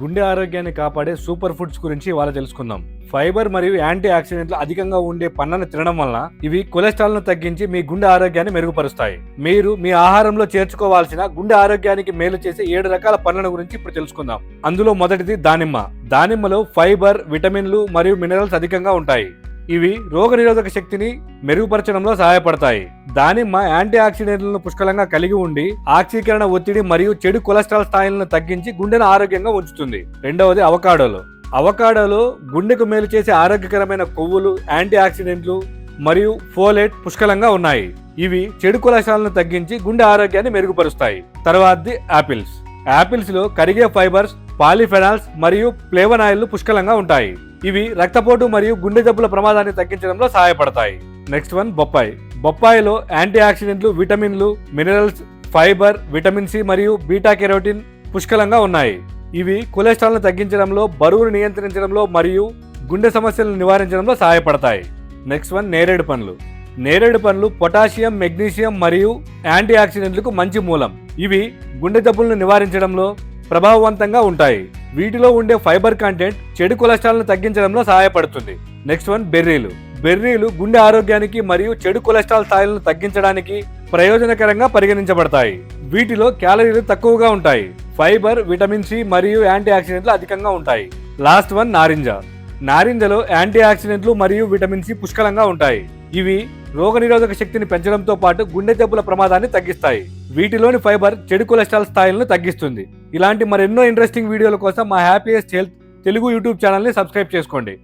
గుండె ఆరోగ్యాన్ని కాపాడే సూపర్ ఫుడ్స్ గురించి ఇవాళ తెలుసుకుందాం. ఫైబర్ మరియు యాంటీ ఆక్సిడెంట్లు అధికంగా ఉండే పన్నను తినడం వలన ఇవి కొలెస్ట్రాల్ను తగ్గించి మీ గుండె ఆరోగ్యాన్ని మెరుగుపరుస్తాయి. మీరు మీ ఆహారంలో చేర్చుకోవాల్సిన గుండె ఆరోగ్యానికి మేలు చేసే ఏడు రకాల పండ్ల గురించి ఇప్పుడు తెలుసుకుందాం. అందులో మొదటిది దానిమ్మ. దానిమ్మలో ఫైబర్ విటమిన్లు మరియు మినరల్స్ అధికంగా ఉంటాయి. ఇవి రోగనిరోధక శక్తిని మెరుగుపరచడంలో సహాయపడతాయి. దానిమ్మ యాంటీ ఆక్సిడెంట్లను పుష్కలంగా కలిగి ఉండి ఆక్సీకరణ ఒత్తిడి మరియు చెడు కొలెస్ట్రాల్ స్థాయిలను తగ్గించి గుండెను ఆరోగ్యంగా ఉంచుతుంది. రెండవది అవకాడోలు. అవకాడోలో గుండెకు మేలు చేసే ఆరోగ్యకరమైన కొవ్వులు యాంటీ ఆక్సిడెంట్లు మరియు ఫోలేట్ పుష్కలంగా ఉన్నాయి. ఇవి చెడు కొలెస్ట్రాల్ను తగ్గించి గుండె ఆరోగ్యాన్ని మెరుగుపరుస్తాయి. తర్వాతది యాపిల్స్. యాపిల్స్లో కరిగే ఫైబర్స్ పాలిఫెనాల్స్ మరియు ఫ్లేవనాయిల్లు పుష్కలంగా ఉంటాయి. ఇవి రక్తపోటు మరియు గుండె జబ్బుల ప్రమాదాన్ని తగ్గించడంలో సహాయపడతాయి. నెక్స్ట్ వన్ బొప్పాయి. బొప్పాయిలో యాంటీ ఆక్సిడెంట్లు విటమిన్లు మినరల్స్ ఫైబర్ విటమిన్ సి మరియు బీటా కెరోటిన్ పుష్కలంగా ఉన్నాయి. ఇవి కొలెస్ట్రాల్ను తగ్గించడంలో బరువును నియంత్రించడంలో మరియు గుండె సమస్యలను నివారించడంలో సహాయపడతాయి. నెక్స్ట్ వన్ నేరేడు పండ్లు. నేరేడు పండ్లు పొటాషియం మెగ్నీషియం మరియు యాంటీ ఆక్సిడెంట్లకు మంచి మూలం. ఇవి గుండె జబ్బులను నివారించడంలో ప్రభావవంతంగా ఉంటాయి. వీటిలో ఉండే ఫైబర్ కంటెంట్ చెడు కొలెస్ట్రాల్ను తగ్గించడంలో సహాయపడుతుంది. నెక్స్ట్ వన్ బెర్రీలు. బెర్రీలు గుండె ఆరోగ్యానికి మరియు చెడు కొలెస్ట్రాల్ స్థాయిలను తగ్గించడానికి ప్రయోజనకరంగా పరిగణించబడతాయి. వీటిలో క్యాలరీలు తక్కువగా ఉంటాయి. ఫైబర్ విటమిన్ సి మరియు యాంటీ ఆక్సిడెంట్లు అధికంగా ఉంటాయి. లాస్ట్ వన్ నారింజ. నారింజలో యాంటీ ఆక్సిడెంట్లు మరియు విటమిన్ సి పుష్కలంగా ఉంటాయి. ఇవి రోగనిరోధక శక్తిని పెంచడంతో పాటు గుండె జబ్బుల ప్రమాదాన్ని తగ్గిస్తాయి. వీటిలోని ఫైబర్ చెడు కొలెస్ట్రాల్ స్థాయిలను తగ్గిస్తుంది. ఇలాంటి మరెన్నో ఇంట్రెస్టింగ్ వీడియోల కోసం మా హ్యాపీయెస్ట్ హెల్త్ తెలుగు యూట్యూబ్ ఛానల్ని సబ్స్క్రైబ్ చేసుకోండి.